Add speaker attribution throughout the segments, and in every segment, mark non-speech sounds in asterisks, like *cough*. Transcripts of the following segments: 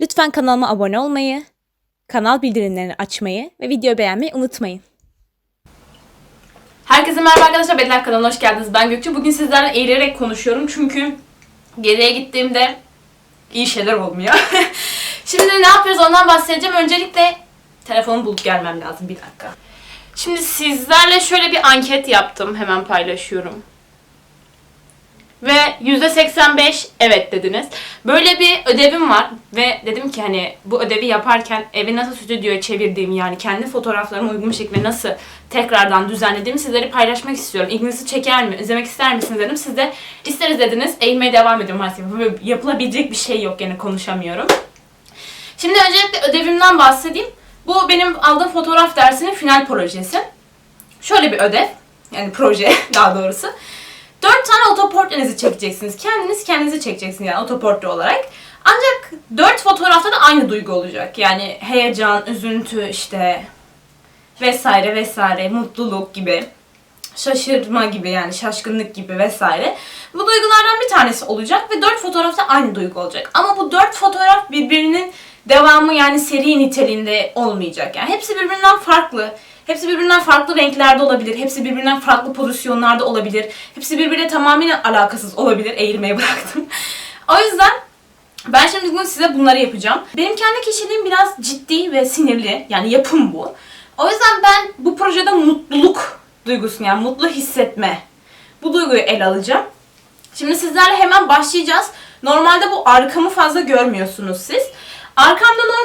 Speaker 1: Lütfen kanalıma abone olmayı, kanal bildirimlerini açmayı ve video beğenmeyi unutmayın.
Speaker 2: Herkese merhaba arkadaşlar. Bedler kanalına hoş geldiniz. Ben Gökçe. Bugün sizlerle eğilerek konuşuyorum. Çünkü geriye gittiğimde iyi şeyler olmuyor. *laughs* Şimdi ne yapıyoruz ondan bahsedeceğim. Öncelikle telefonu bulup gelmem lazım. Bir dakika. Şimdi sizlerle şöyle bir anket yaptım. Hemen paylaşıyorum. Ve %85 evet dediniz. Böyle bir ödevim var ve dedim ki hani bu ödevi yaparken evi nasıl stüdyoya çevirdiğimi yani kendi fotoğraflarıma uygun şekilde nasıl tekrardan düzenlediğimi sizlere paylaşmak istiyorum. İlginizi çeker mi? İzlemek ister misiniz dedim. Siz de isteriz dediniz. Eğilmeye devam ediyorum. Böyle yapılabilecek bir şey yok yani konuşamıyorum. Şimdi öncelikle ödevimden bahsedeyim. Bu benim aldığım fotoğraf dersinin final projesi. Şöyle bir ödev. Yani proje *laughs* daha doğrusu. Dört tane otoportrenizi çekeceksiniz. Kendiniz kendinizi çekeceksiniz yani otoportre olarak. Ancak dört fotoğrafta da aynı duygu olacak. Yani heyecan, üzüntü işte vesaire vesaire, mutluluk gibi, şaşırma gibi yani şaşkınlık gibi vesaire. Bu duygulardan bir tanesi olacak ve dört fotoğrafta aynı duygu olacak. Ama bu dört fotoğraf birbirinin devamı yani seri niteliğinde olmayacak. Yani hepsi birbirinden farklı. Hepsi birbirinden farklı renklerde olabilir. Hepsi birbirinden farklı pozisyonlarda olabilir. Hepsi birbirine tamamen alakasız olabilir. Eğilmeye *laughs* bıraktım. o yüzden ben şimdi bugün size bunları yapacağım. Benim kendi kişiliğim biraz ciddi ve sinirli. Yani yapım bu. O yüzden ben bu projede mutluluk duygusunu yani mutlu hissetme bu duyguyu ele alacağım. Şimdi sizlerle hemen başlayacağız. Normalde bu arkamı fazla görmüyorsunuz siz. Arkamda bir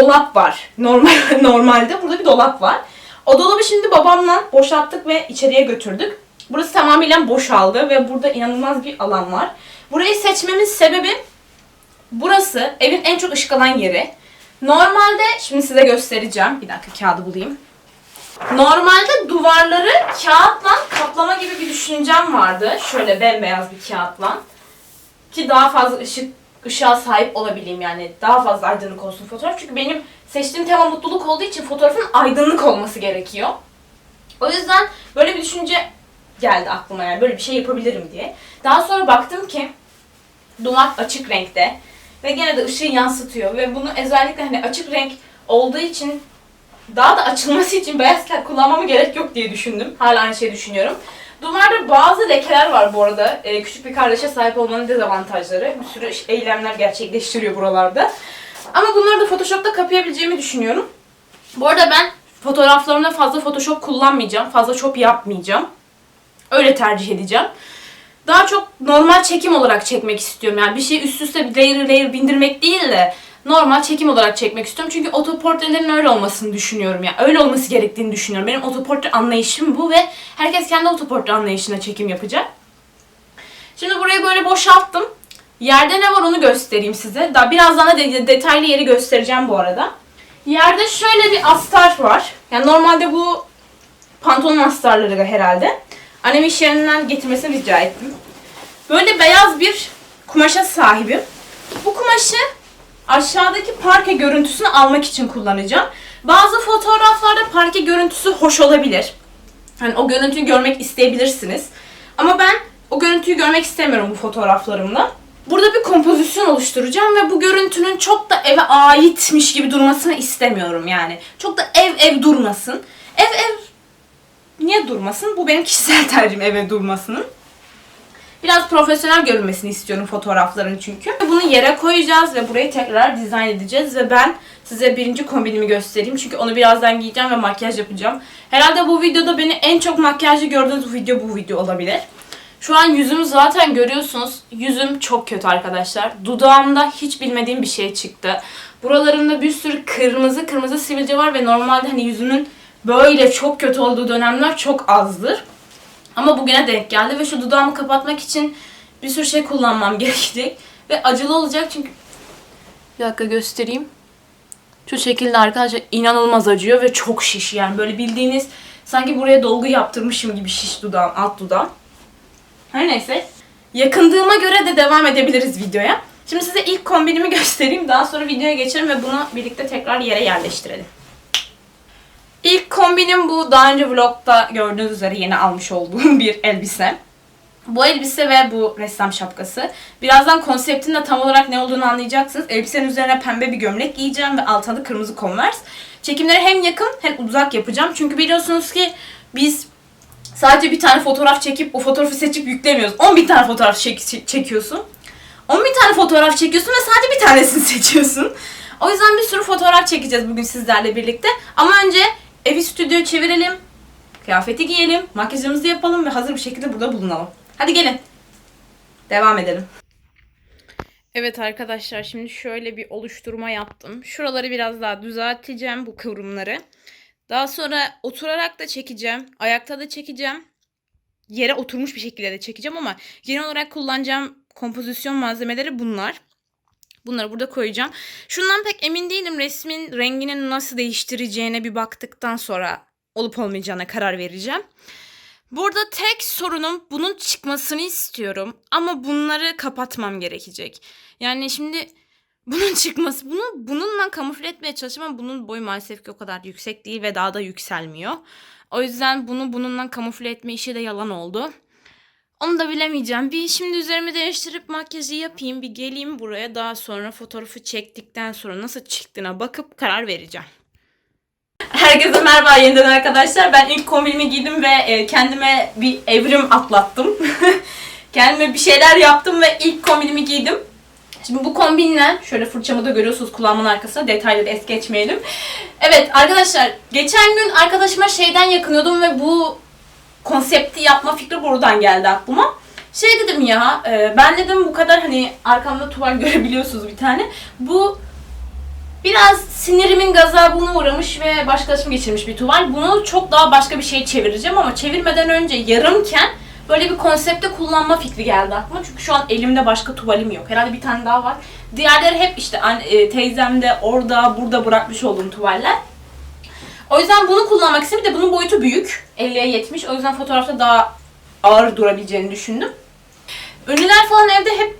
Speaker 2: dolap var. Normal *laughs* normalde burada bir dolap var. O dolabı şimdi babamla boşalttık ve içeriye götürdük. Burası tamamıyla boşaldı ve burada inanılmaz bir alan var. Burayı seçmemin sebebi burası evin en çok ışık alan yeri. Normalde şimdi size göstereceğim. Bir dakika kağıdı bulayım. Normalde duvarları kağıtla kaplama gibi bir düşüncem vardı. Şöyle bembeyaz bir kağıtla. Ki daha fazla ışık ışığa sahip olabileyim yani. Daha fazla aydınlık olsun fotoğraf. Çünkü benim seçtiğim tema mutluluk olduğu için fotoğrafın aydınlık olması gerekiyor. O yüzden böyle bir düşünce geldi aklıma yani böyle bir şey yapabilirim diye. Daha sonra baktım ki duvar açık renkte ve gene de ışığı yansıtıyor ve bunu özellikle hani açık renk olduğu için daha da açılması için beyaz kağıt kullanmama gerek yok diye düşündüm. Hala aynı şeyi düşünüyorum. Duvarda bazı lekeler var bu arada. Ee, küçük bir kardeşe sahip olmanın dezavantajları. Bir sürü eylemler gerçekleştiriyor buralarda. Ama bunları da Photoshop'ta kapayabileceğimi düşünüyorum. Bu arada ben fotoğraflarımda fazla Photoshop kullanmayacağım. Fazla chop yapmayacağım. Öyle tercih edeceğim. Daha çok normal çekim olarak çekmek istiyorum. Yani bir şey üst üste layer layer bindirmek değil de normal çekim olarak çekmek istiyorum. Çünkü otoportrelerin öyle olmasını düşünüyorum. Yani öyle olması gerektiğini düşünüyorum. Benim otoportre anlayışım bu ve herkes kendi otoportre anlayışına çekim yapacak. Şimdi burayı böyle boşalttım. Yerde ne var onu göstereyim size. Daha birazdan da de- detaylı yeri göstereceğim bu arada. Yerde şöyle bir astar var. Yani normalde bu pantolon astarları herhalde. Annem iş yerinden getirmesini rica ettim. Böyle beyaz bir kumaşa sahibim. Bu kumaşı aşağıdaki parke görüntüsünü almak için kullanacağım. Bazı fotoğraflarda parke görüntüsü hoş olabilir. Hani o görüntüyü görmek isteyebilirsiniz. Ama ben o görüntüyü görmek istemiyorum bu fotoğraflarımda. Burada bir kompozisyon oluşturacağım ve bu görüntünün çok da eve aitmiş gibi durmasını istemiyorum yani. Çok da ev ev durmasın. Ev ev niye durmasın? Bu benim kişisel tercihim eve durmasının. Biraz profesyonel görünmesini istiyorum fotoğrafların çünkü. Bunu yere koyacağız ve burayı tekrar dizayn edeceğiz ve ben size birinci kombinimi göstereyim. Çünkü onu birazdan giyeceğim ve makyaj yapacağım. Herhalde bu videoda beni en çok makyajlı gördüğünüz video bu video olabilir. Şu an yüzümü zaten görüyorsunuz. Yüzüm çok kötü arkadaşlar. Dudağımda hiç bilmediğim bir şey çıktı. Buralarımda bir sürü kırmızı kırmızı sivilce var ve normalde hani yüzümün böyle çok kötü olduğu dönemler çok azdır. Ama bugüne denk geldi ve şu dudağımı kapatmak için bir sürü şey kullanmam *laughs* gerekecek. Ve acılı olacak çünkü... Bir dakika göstereyim. Şu şekilde arkadaşlar inanılmaz acıyor ve çok şiş yani böyle bildiğiniz sanki buraya dolgu yaptırmışım gibi şiş dudağım, alt dudağım. Her neyse. Yakındığıma göre de devam edebiliriz videoya. Şimdi size ilk kombinimi göstereyim. Daha sonra videoya geçelim ve bunu birlikte tekrar yere yerleştirelim. İlk kombinim bu. Daha önce vlogda gördüğünüz üzere yeni almış olduğum *laughs* bir elbise. Bu elbise ve bu ressam şapkası. Birazdan konseptin de tam olarak ne olduğunu anlayacaksınız. Elbisenin üzerine pembe bir gömlek giyeceğim ve altına da kırmızı converse. Çekimleri hem yakın hem uzak yapacağım. Çünkü biliyorsunuz ki biz sadece bir tane fotoğraf çekip o fotoğrafı seçip yüklemiyoruz. 10 bin tane fotoğraf çek- çekiyorsun. 10 bin tane fotoğraf çekiyorsun ve sadece bir tanesini *laughs* seçiyorsun. O yüzden bir sürü fotoğraf çekeceğiz bugün sizlerle birlikte. Ama önce evi stüdyo çevirelim. Kıyafeti giyelim, makyajımızı yapalım ve hazır bir şekilde burada bulunalım. Hadi gelin. Devam edelim. Evet arkadaşlar şimdi şöyle bir oluşturma yaptım. Şuraları biraz daha düzelteceğim bu kıvrımları. Daha sonra oturarak da çekeceğim. Ayakta da çekeceğim. Yere oturmuş bir şekilde de çekeceğim ama genel olarak kullanacağım kompozisyon malzemeleri bunlar. Bunları burada koyacağım. Şundan pek emin değilim. Resmin rengini nasıl değiştireceğine bir baktıktan sonra olup olmayacağına karar vereceğim. Burada tek sorunum bunun çıkmasını istiyorum ama bunları kapatmam gerekecek. Yani şimdi *laughs* bunun çıkması, bunu bununla kamufle etmeye çalışıyorum bunun boyu maalesef ki o kadar yüksek değil ve daha da yükselmiyor. O yüzden bunu bununla kamufle etme işi de yalan oldu. Onu da bilemeyeceğim. Bir şimdi üzerimi değiştirip makyajı yapayım. Bir geleyim buraya. Daha sonra fotoğrafı çektikten sonra nasıl çıktığına bakıp karar vereceğim. Herkese merhaba yeniden arkadaşlar. Ben ilk kombinimi giydim ve e, kendime bir evrim atlattım. *laughs* kendime bir şeyler yaptım ve ilk kombinimi giydim. Şimdi bu kombinle şöyle fırçamı da görüyorsunuz kulağımın arkasında detayları es geçmeyelim. Evet arkadaşlar geçen gün arkadaşıma şeyden yakınıyordum ve bu konsepti yapma fikri buradan geldi aklıma. Şey dedim ya e, ben dedim bu kadar hani arkamda tuval *laughs* görebiliyorsunuz bir tane. Bu biraz sinirimin gazabına uğramış ve başkalaşım geçirmiş bir tuval. Bunu çok daha başka bir şey çevireceğim ama çevirmeden önce yarımken böyle bir konsepte kullanma fikri geldi aklıma. Çünkü şu an elimde başka tuvalim yok. Herhalde bir tane daha var. Diğerleri hep işte e, teyzemde orada burada bırakmış olduğum tuvaller. O yüzden bunu kullanmak istedim. Bir de bunun boyutu büyük. 50'ye 70. O yüzden fotoğrafta daha ağır durabileceğini düşündüm. Ünlüler falan evde hep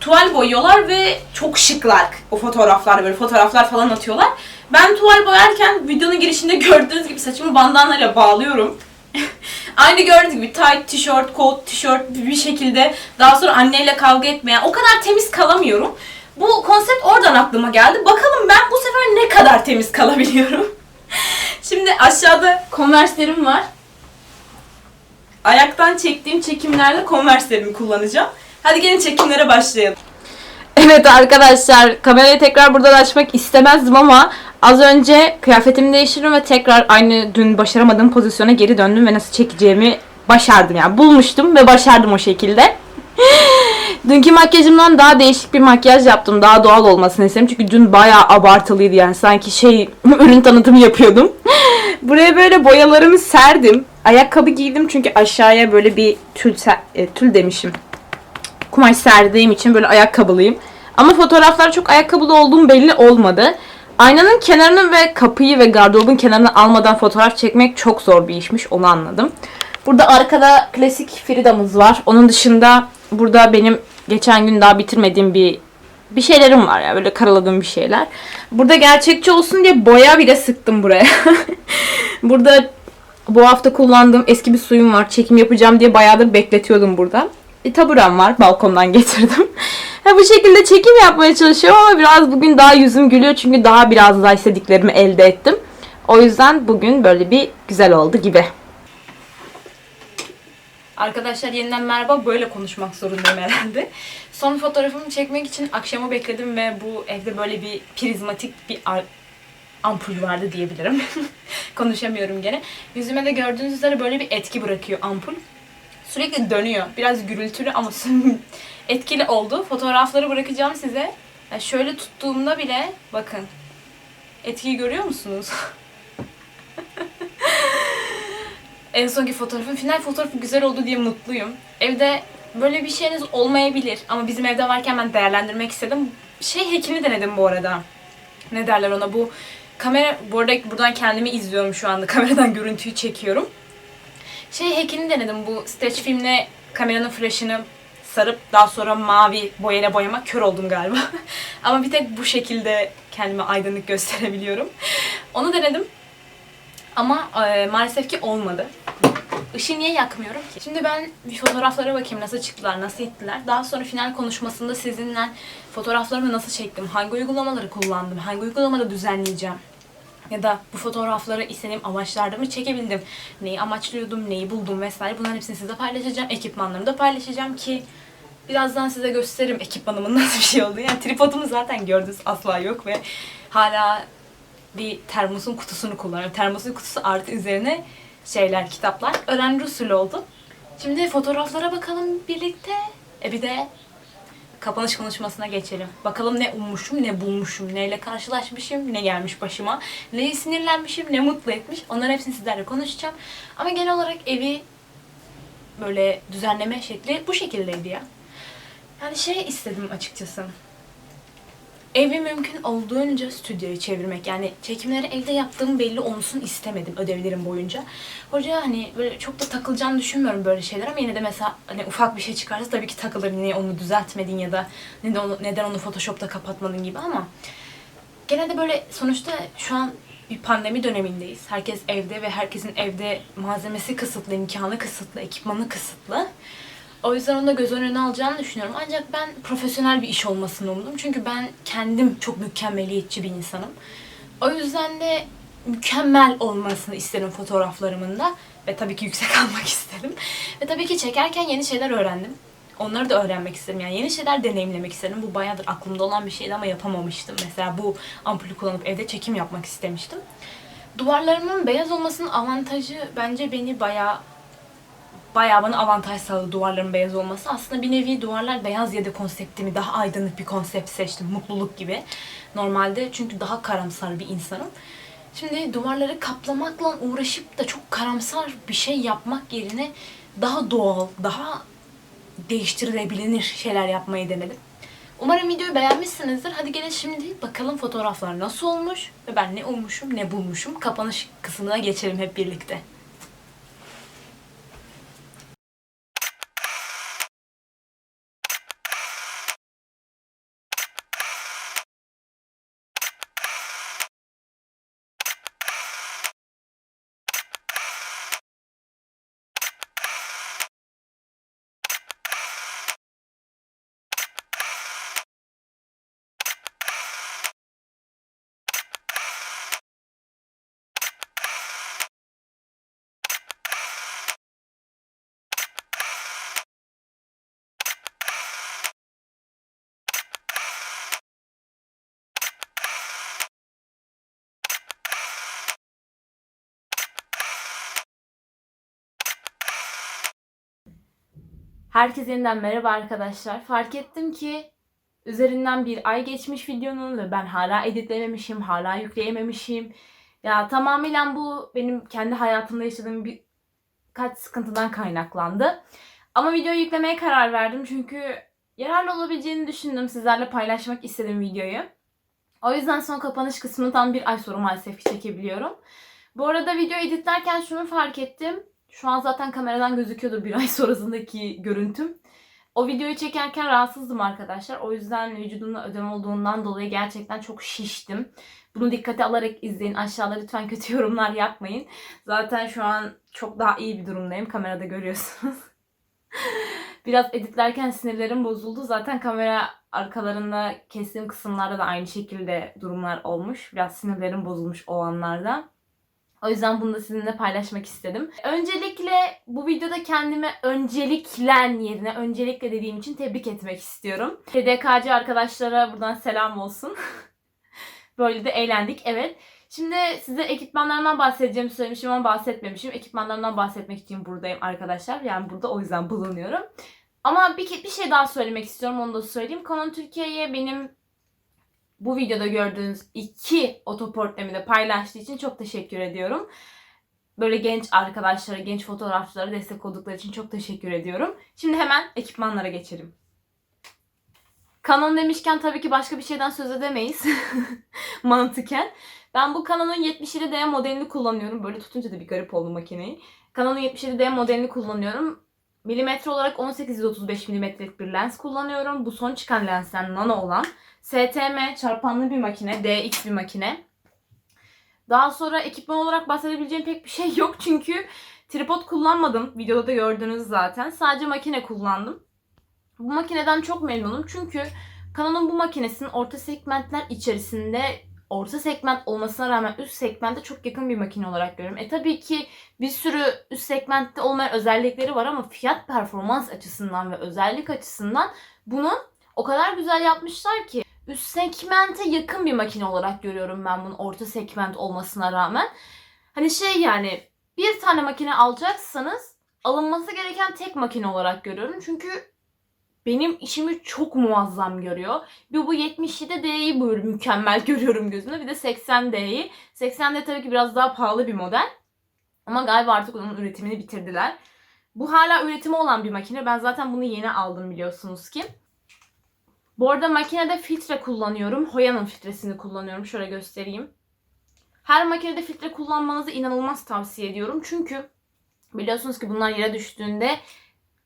Speaker 2: tuval boyuyorlar ve çok şıklar o fotoğraflar böyle fotoğraflar falan atıyorlar. Ben tuval boyarken videonun girişinde *laughs* gördüğünüz gibi saçımı bandanayla bağlıyorum. *laughs* Aynı gördüğünüz gibi tight tişört, kot tişört bir şekilde daha sonra anneyle kavga etmeyen o kadar temiz kalamıyorum. Bu konsept oradan aklıma geldi. Bakalım ben bu sefer ne kadar temiz kalabiliyorum. *laughs* Şimdi aşağıda konverslerim var. Ayaktan çektiğim çekimlerde konverslerimi kullanacağım. Hadi gelin çekimlere başlayalım. Evet arkadaşlar kamerayı tekrar buradan açmak istemezdim ama az önce kıyafetimi değiştirdim ve tekrar aynı dün başaramadığım pozisyona geri döndüm ve nasıl çekeceğimi başardım yani bulmuştum ve başardım o şekilde. *laughs* Dünkü makyajımdan daha değişik bir makyaj yaptım. Daha doğal olmasını istedim. Çünkü dün bayağı abartılıydı yani. Sanki şey *laughs* ürün tanıtımı yapıyordum. *laughs* Buraya böyle boyalarımı serdim. Ayakkabı giydim çünkü aşağıya böyle bir tül, e, tül demişim. Kumaş serdiğim için böyle ayakkabılıyım. Ama fotoğraflar çok ayakkabılı olduğum belli olmadı. Aynanın kenarını ve kapıyı ve gardırobun kenarını almadan fotoğraf çekmek çok zor bir işmiş. Onu anladım. Burada arkada klasik Frida'mız var. Onun dışında burada benim geçen gün daha bitirmediğim bir bir şeylerim var ya böyle karaladığım bir şeyler. Burada gerçekçi olsun diye boya bile sıktım buraya. *laughs* burada bu hafta kullandığım eski bir suyum var. Çekim yapacağım diye bayağıdır bekletiyordum burada. Bir taburem var. Balkondan *laughs* getirdim. Ha, bu şekilde çekim yapmaya çalışıyorum ama biraz bugün daha yüzüm gülüyor. Çünkü daha biraz daha istediklerimi elde ettim. O yüzden bugün böyle bir güzel oldu gibi. Arkadaşlar yeniden merhaba. Böyle konuşmak zorundayım herhalde. Son fotoğrafımı çekmek için akşamı bekledim ve bu evde böyle bir prizmatik bir ampul vardı diyebilirim. *laughs* Konuşamıyorum gene. Yüzüme de gördüğünüz üzere böyle bir etki bırakıyor ampul. Sürekli dönüyor. Biraz gürültülü ama *laughs* etkili oldu. Fotoğrafları bırakacağım size. Yani şöyle tuttuğumda bile bakın. Etkiyi görüyor musunuz? *laughs* en sonki fotoğrafım, final fotoğrafı güzel oldu diye mutluyum. Evde böyle bir şeyiniz olmayabilir ama bizim evde varken ben değerlendirmek istedim. Şey hekini denedim bu arada. Ne derler ona bu kamera bu arada buradan kendimi izliyorum şu anda. *laughs* Kameradan görüntüyü çekiyorum. Şey hekini denedim bu stretch filmle kameranın flaşını sarıp daha sonra mavi boyayla boyamak kör oldum galiba. *laughs* Ama bir tek bu şekilde kendime aydınlık gösterebiliyorum. Onu denedim. Ama e, maalesef ki olmadı. Işığı niye yakmıyorum ki? Şimdi ben bir fotoğraflara bakayım nasıl çıktılar, nasıl ettiler. Daha sonra final konuşmasında sizinle fotoğraflarımı nasıl çektim, hangi uygulamaları kullandım, hangi uygulamada düzenleyeceğim. Ya da bu fotoğrafları istediğim amaçlarda mı çekebildim? Neyi amaçlıyordum, neyi buldum vesaire. Bunların hepsini size paylaşacağım. Ekipmanlarımı da paylaşacağım ki birazdan size gösteririm ekipmanımın *laughs* nasıl bir şey olduğunu. Yani tripodumu zaten gördünüz asla yok ve hala bir termosun kutusunu kullanıyorum. Termosun kutusu artı üzerine şeyler, kitaplar. Öğrenci usulü oldu. Şimdi fotoğraflara bakalım birlikte. E bir de kapanış konuşmasına geçelim. Bakalım ne ummuşum, ne bulmuşum, neyle karşılaşmışım, ne gelmiş başıma, neye sinirlenmişim, ne mutlu etmiş. Onların hepsini sizlerle konuşacağım. Ama genel olarak evi böyle düzenleme şekli bu şekildeydi ya. Yani şey istedim açıkçası. Evi mümkün olduğunca stüdyoya çevirmek. Yani çekimleri evde yaptığım belli olsun istemedim ödevlerim boyunca. Hoca hani böyle çok da takılacağını düşünmüyorum böyle şeyler ama yine de mesela hani ufak bir şey çıkarsa tabii ki takılır. Niye onu düzeltmedin ya da neden onu, neden onu Photoshop'ta kapatmadın gibi ama genelde böyle sonuçta şu an bir pandemi dönemindeyiz. Herkes evde ve herkesin evde malzemesi kısıtlı, imkanı kısıtlı, ekipmanı kısıtlı. O yüzden onu da göz önüne alacağını düşünüyorum. Ancak ben profesyonel bir iş olmasını umdum. Çünkü ben kendim çok mükemmeliyetçi bir insanım. O yüzden de mükemmel olmasını isterim fotoğraflarımın da. Ve tabii ki yüksek *laughs* almak istedim. Ve tabii ki çekerken yeni şeyler öğrendim. Onları da öğrenmek istedim. Yani yeni şeyler deneyimlemek istedim. Bu bayağıdır aklımda olan bir şeydi ama yapamamıştım. Mesela bu ampulü kullanıp evde çekim yapmak istemiştim. Duvarlarımın beyaz olmasının avantajı bence beni bayağı bayağı bana avantaj sağladı duvarların beyaz olması. Aslında bir nevi duvarlar beyaz ya da konseptimi daha aydınlık bir konsept seçtim. Mutluluk gibi. Normalde çünkü daha karamsar bir insanım. Şimdi duvarları kaplamakla uğraşıp da çok karamsar bir şey yapmak yerine daha doğal, daha değiştirilebilir şeyler yapmayı denedim. Umarım videoyu beğenmişsinizdir. Hadi gelin şimdi bakalım fotoğraflar nasıl olmuş ve ben ne ummuşum ne bulmuşum. Kapanış kısmına geçelim hep birlikte. Herkese yeniden merhaba arkadaşlar. Fark ettim ki üzerinden bir ay geçmiş videonun ve ben hala editlememişim, hala yükleyememişim. Ya tamamıyla bu benim kendi hayatımda yaşadığım birkaç sıkıntıdan kaynaklandı. Ama videoyu yüklemeye karar verdim çünkü yararlı olabileceğini düşündüm. Sizlerle paylaşmak istedim videoyu. O yüzden son kapanış kısmını tam bir ay sonra maalesef çekebiliyorum. Bu arada video editlerken şunu fark ettim. Şu an zaten kameradan gözüküyordur bir *laughs* ay sonrasındaki görüntüm. O videoyu çekerken rahatsızdım arkadaşlar. O yüzden vücudumda ödem olduğundan dolayı gerçekten çok şiştim. Bunu dikkate alarak izleyin. Aşağıda lütfen kötü *laughs* yorumlar yapmayın. Zaten şu an çok daha iyi bir durumdayım. Kamerada görüyorsunuz. *laughs* Biraz editlerken sinirlerim bozuldu. Zaten kamera arkalarında kestiğim kısımlarda da aynı şekilde durumlar olmuş. Biraz sinirlerim bozulmuş o anlarda. O yüzden bunu da sizinle paylaşmak istedim. Öncelikle bu videoda kendime önceliklen yerine öncelikle dediğim için tebrik etmek istiyorum. TDK'cı arkadaşlara buradan selam olsun. *laughs* Böyle de eğlendik. Evet. Şimdi size ekipmanlarından bahsedeceğimi söylemişim ama bahsetmemişim. Ekipmanlarından bahsetmek için buradayım arkadaşlar. Yani burada o yüzden bulunuyorum. Ama bir, bir şey daha söylemek istiyorum. Onu da söyleyeyim. Canon Türkiye'ye benim bu videoda gördüğünüz iki otoportremi de paylaştığı için çok teşekkür ediyorum. Böyle genç arkadaşlara, genç fotoğrafçılara destek oldukları için çok teşekkür ediyorum. Şimdi hemen ekipmanlara geçelim. Canon demişken tabii ki başka bir şeyden söz edemeyiz. *laughs* Mantıken. Ben bu Canon'un 77D modelini kullanıyorum. Böyle tutunca da bir garip oldu makineyi. Canon'un 77D modelini kullanıyorum. Milimetre olarak 18-35 milimetrelik bir lens kullanıyorum. Bu son çıkan lensten nano olan. STM çarpanlı bir makine, DX bir makine. Daha sonra ekipman olarak bahsedebileceğim pek bir şey yok çünkü Tripod kullanmadım. Videoda da gördünüz zaten. Sadece makine kullandım. Bu makineden çok memnunum çünkü Canon'un bu makinesinin orta segmentler içerisinde orta segment olmasına rağmen üst segmente çok yakın bir makine olarak görüyorum. E tabii ki bir sürü üst segmentte olmayan özellikleri var ama fiyat performans açısından ve özellik açısından bunu o kadar güzel yapmışlar ki üst segmente yakın bir makine olarak görüyorum ben bunun orta segment olmasına rağmen. Hani şey yani bir tane makine alacaksanız alınması gereken tek makine olarak görüyorum. Çünkü benim işimi çok muazzam görüyor. Bir bu 77D'yi böyle mükemmel *laughs* görüyorum gözümde. Bir de 80D'yi. 80D tabii ki biraz daha pahalı bir model. Ama galiba artık onun üretimini bitirdiler. Bu hala üretimi olan bir makine. Ben zaten bunu yeni aldım biliyorsunuz ki. Bu arada makinede filtre kullanıyorum. Hoya'nın filtresini kullanıyorum. Şöyle göstereyim. Her makinede filtre kullanmanızı inanılmaz tavsiye ediyorum. Çünkü biliyorsunuz ki bunlar yere düştüğünde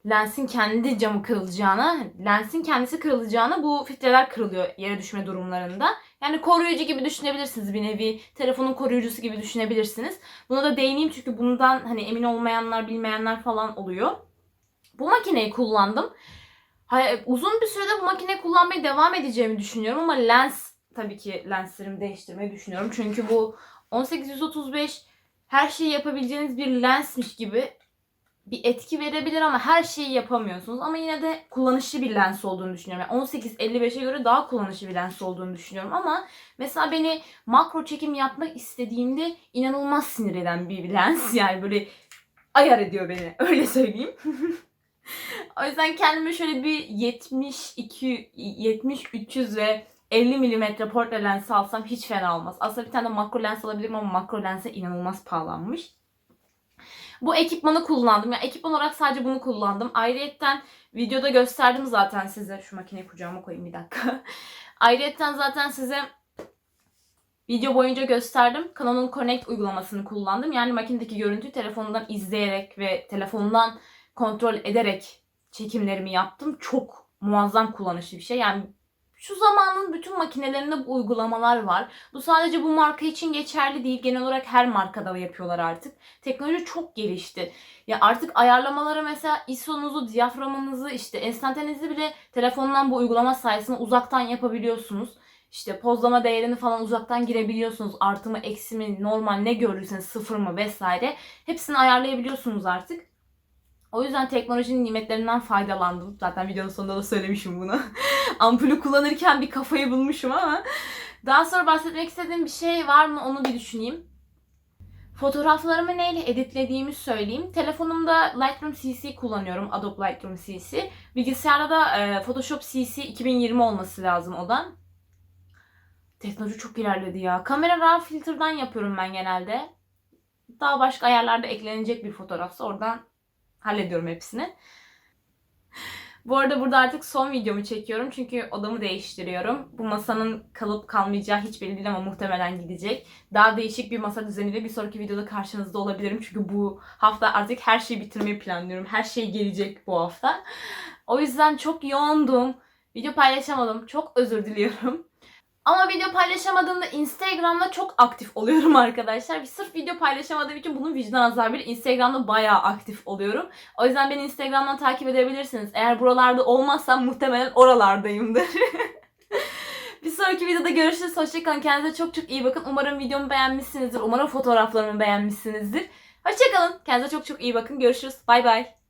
Speaker 2: lensin kendi camı kırılacağına, lensin kendisi kırılacağına bu filtreler kırılıyor yere düşme durumlarında. Yani koruyucu gibi düşünebilirsiniz bir nevi. Telefonun koruyucusu gibi düşünebilirsiniz. Buna da değineyim çünkü bundan hani emin olmayanlar, bilmeyenler falan oluyor. Bu makineyi kullandım. Uzun bir sürede bu makineyi kullanmaya devam edeceğimi düşünüyorum ama lens tabii ki lenslerimi değiştirmeyi düşünüyorum. Çünkü bu 1835 her şeyi yapabileceğiniz bir lensmiş gibi bir etki verebilir ama her şeyi yapamıyorsunuz. Ama yine de kullanışlı bir lens olduğunu düşünüyorum. Yani 18-55'e göre daha kullanışlı bir lens olduğunu düşünüyorum. Ama mesela beni makro çekim yapmak istediğimde inanılmaz sinir eden bir lens. *laughs* Yani böyle ayar ediyor beni. *laughs* Öyle söyleyeyim. *laughs* o yüzden kendime şöyle bir 72, 70, 300 ve 50 mm portre lens alsam hiç fena olmaz. Aslında bir tane makro lens alabilirim ama makro lense inanılmaz pahalanmış. Bu ekipmanı kullandım. Yani ekipman olarak sadece bunu kullandım. Ayrıyetten videoda gösterdim zaten size. Şu makineyi kucağıma koyayım bir dakika. *laughs* Ayrıyetten zaten size video boyunca gösterdim. Canon'un Connect uygulamasını kullandım. Yani makinedeki görüntüyü telefondan izleyerek ve telefondan kontrol ederek çekimlerimi yaptım. Çok muazzam kullanışlı bir şey. Yani şu zamanın bütün makinelerinde bu uygulamalar var. Bu sadece bu marka için geçerli değil. Genel olarak her markada yapıyorlar artık. Teknoloji çok gelişti. Ya artık ayarlamaları mesela ISO'nuzu, diyaframınızı, işte enstantanenizi bile telefondan bu uygulama sayesinde uzaktan yapabiliyorsunuz. İşte pozlama değerini falan uzaktan girebiliyorsunuz. Artı mı, eksi mi, normal ne görürseniz sıfır mı vesaire. Hepsini ayarlayabiliyorsunuz artık. O yüzden teknolojinin nimetlerinden faydalandım. Zaten videonun sonunda da söylemişim bunu. *laughs* Ampulü kullanırken bir kafayı bulmuşum ama. Daha sonra bahsetmek istediğim bir şey var mı onu bir düşüneyim. Fotoğraflarımı neyle editlediğimi söyleyeyim. Telefonumda Lightroom CC kullanıyorum. Adobe Lightroom CC. Bilgisayarda da e, Photoshop CC 2020 olması lazım o da. Teknoloji çok ilerledi ya. Kamera RAW filter'dan yapıyorum ben genelde. Daha başka ayarlarda eklenecek bir fotoğrafsa oradan hallediyorum hepsini. Bu arada burada artık son videomu çekiyorum çünkü odamı değiştiriyorum. Bu masanın kalıp kalmayacağı hiç belli değil ama muhtemelen gidecek. Daha değişik bir masa düzeniyle bir sonraki videoda karşınızda olabilirim. Çünkü bu hafta artık her şeyi bitirmeyi planlıyorum. Her şey gelecek bu hafta. O yüzden çok yoğundum. Video paylaşamadım. Çok özür diliyorum. Ama video paylaşamadığımda Instagram'da çok aktif oluyorum *laughs* arkadaşlar. Sırf video paylaşamadığım için bunun vicdan azabıyla Instagram'da bayağı aktif oluyorum. O yüzden beni Instagram'dan takip edebilirsiniz. Eğer buralarda olmazsam muhtemelen oralardayımdır. *laughs* bir sonraki videoda görüşürüz. Hoşçakalın. Kendinize çok çok iyi bakın. Umarım videomu beğenmişsinizdir. Umarım fotoğraflarımı beğenmişsinizdir. Hoşçakalın. Kendinize çok çok iyi bakın. Görüşürüz. Bay bay.